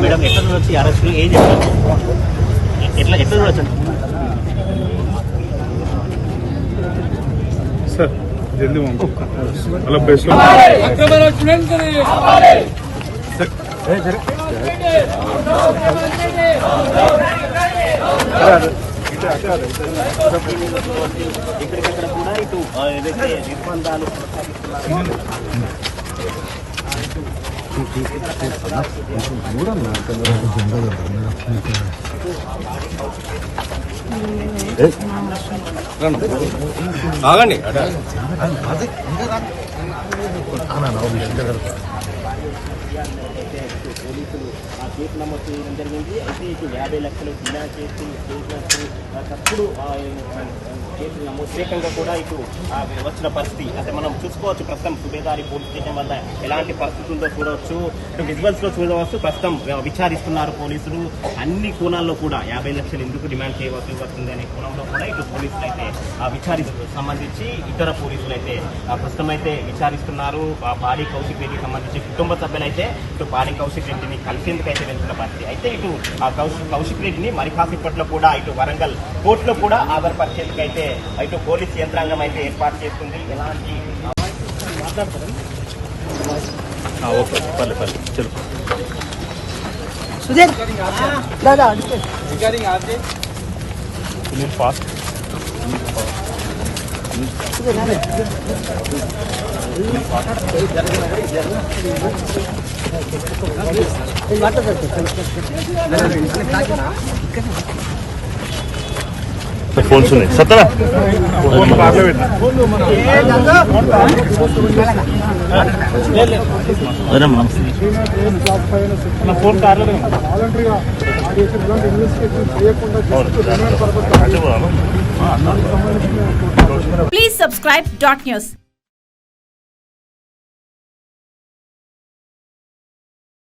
Madam ఎట్లా చూడొచ్చు arrest ఏం చెప్తారు ఎట్లా ఎట్లా చూడొచ్చు సార్ జల్దీ అలా బెస్ట్ ఇక్కడికక్కడ కూడా ఇటు ఏదైతే నిర్బంధాలు కొనసాగిస్తున్నారో ఆగండి పోలీసులు ఆ కేసు నమోదు చేయడం జరిగింది అయితే ఇటు యాభై లక్షలు డిమాండ్ చేసి చేసినట్టు తప్పుడు కేసులు నమోదు చేయకుండా కూడా ఇటు ఆ, వచ్చిన పరిస్థితి అంటే మనం చూసుకోవచ్చు ప్రస్తుతం సుబేదారి పోలీస్ స్టేషన్ వద్ద ఎలాంటి పరిస్థితి ఉందో చూడవచ్చు ఇటు చూడవచ్చు ప్రస్తుతం విచారిస్తున్నారు. పోలీసులు అన్ని కోణాల్లో కూడా యాభై లక్షలు ఎందుకు డిమాండ్ చేయవలసి వస్తుంది అనే కోణంలో కూడా ఇటు పోలీసులు అయితే ఆ, సంబంధించి ఇతర పోలీసులు అయితే ఆ, ప్రస్తుతం అయితే విచారిస్తున్నారు భారీ పాడి కౌశిక్ రెడ్డికి సంబంధించి కుటుంబ సభ్యులైతే ఇటు పాడి కౌశిక్ రెడ్డిని కలిసేందుకు అయితే వెళ్తున్న పరిస్థితి. అయితే ఇటు ఆ కౌశిక్ కౌశిక్ రెడ్డిని మరి కాసేపట్లో కూడా ఇటు వరంగల్ కోర్టులో కూడా ఆధారపరిచేందుకు అయితే ఇటు పోలీస్ యంత్రాంగం అయితే ఏర్పాటు చేస్తుంది. ఎలాంటి ఓకే. చలో సుధీర్ దాదా ఫాస్ట్. ఫోన్స్ ఉన్నాయి సత్తరా ఫోన్ కార్లో పెట్టిన నా ఫోన్ కార్లో Please subscribe dot news.